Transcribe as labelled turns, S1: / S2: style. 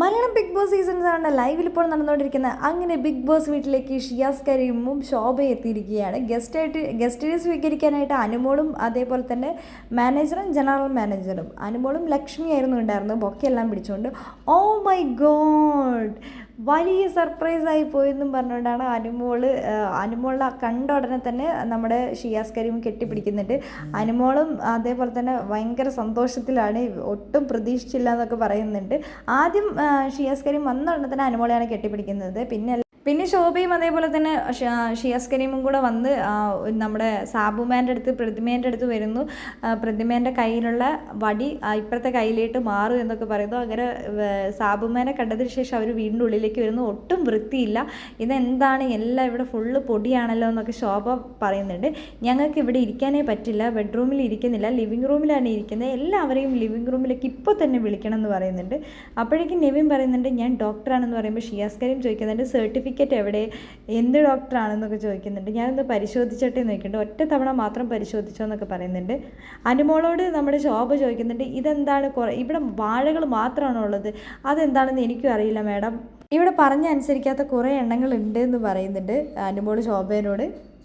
S1: Malayalam big boss seasons ആണ് ലൈവിൽ ഇപ്പോൾ നടന്നുകൊണ്ടിരിക്കുന്നത് അങ്ങനെ ബിഗ് ബോസ് വീട്ടിലേക്ക് ഷിയാസ് കരീമും ശോഭയും എത്തിയിരിക്കുകയാണ്. ഗസ്റ്റായിട്ട് ഗസ്റ്റിനെ സ്വീകരിക്കാനായിട്ട് അനുമോളും അതേപോലെ തന്നെ മാനേജറും ജനറൽ മാനേജറും അനുമോളും ലക്ഷ്മിയായിരുന്നു ആയിരുന്നു ബൊക്കെ എല്ലാം പിടിച്ചുകൊണ്ട്. ഓ മൈ ഗോഡ് വലിയ സർപ്രൈസായി പോയെന്നും പറഞ്ഞുകൊണ്ടാണ് അനുമോൾ അനുമോളെ കണ്ട ഉടനെ തന്നെ നമ്മുടെ ഷിയാസ് കരീം കെട്ടിപ്പിടിക്കുന്നുണ്ട്. അനുമോളും അതേപോലെ തന്നെ ഭയങ്കര സന്തോഷത്തിലാണ് ഒട്ടും പ്രതീക്ഷിച്ചില്ല എന്നൊക്കെ പറയുന്നുണ്ട്. ആദ്യം ഷിയാസ് കരീം വന്ന ഉടനെ തന്നെ അനുമോളെയാണ് കെട്ടിപ്പിടിക്കുന്നത്. പിന്നെ പിന്നെ ശോഭയും അതേപോലെ തന്നെ ഷിയാസ് കരീമും കൂടെ വന്ന് നമ്മുടെ സാബുമാന്റെ അടുത്ത് പ്രതിമേന്റെ അടുത്ത് വരുന്നു. പ്രതിമേന്റെ കയ്യിലുള്ള വടി ഇപ്പുറത്തെ കയ്യിലേക്ക് മാറും എന്നൊക്കെ പറയുന്നു. അങ്ങനെ സാബുമാനെ കണ്ടതിന് ശേഷം അവർ വീടിന്റെ ഉള്ളിലേക്ക് വരുന്നു. ഒട്ടും വൃത്തിയില്ല. ഇതെന്താണ്? എല്ലാം ഇവിടെ ഫുള്ള് പൊടിയാണല്ലോ എന്നൊക്കെ ശോഭ പറയുന്നുണ്ട്. ഞങ്ങൾക്ക് ഇവിടെ ഇരിക്കാനേ പറ്റില്ല. ബെഡ്റൂമിൽ ഇരിക്കുന്നില്ല. ലിവിങ് റൂമിലാണ് ഇരിക്കുന്നത്. എല്ലാവരെയും ലിവിങ് റൂമിലേക്ക് ഇപ്പോൾ തന്നെ വിളിക്കണം എന്ന് പറയുന്നുണ്ട്. അപ്പോഴേക്കും നെവിൻ പറയുന്നുണ്ട് ഞാൻ ഡോക്ടറാണെന്ന് പറയുമ്പോൾ ഷിയാസ് കരീം ചോദിക്കുന്നുണ്ട് സർട്ടിഫിക്കറ്റ് എവിടെ എന്ത് ഡോക്ടറാണെന്നൊക്കെ ചോദിക്കുന്നുണ്ട്. ഞാനൊന്ന് പരിശോധിച്ചിട്ടേ നോക്കിയിട്ടുണ്ട് ഒറ്റ തവണ മാത്രം പരിശോധിച്ചോ എന്നൊക്കെ പറയുന്നുണ്ട്. അനുമോളോട് നമ്മുടെ ശോഭ ചോദിക്കുന്നുണ്ട് ഇതെന്താണ് കുറേ ഇവിടെ വാഴകൾ മാത്രമാണോ ഉള്ളത്? അതെന്താണെന്ന് എനിക്കും അറിയില്ല മാഡം. ഇവിടെ പറഞ്ഞ അനുസരിക്കാത്ത കുറേ എണ്ണങ്ങൾ ഉണ്ട് എന്ന് പറയുന്നുണ്ട് അനുമോൾ ശോഭേനോട്.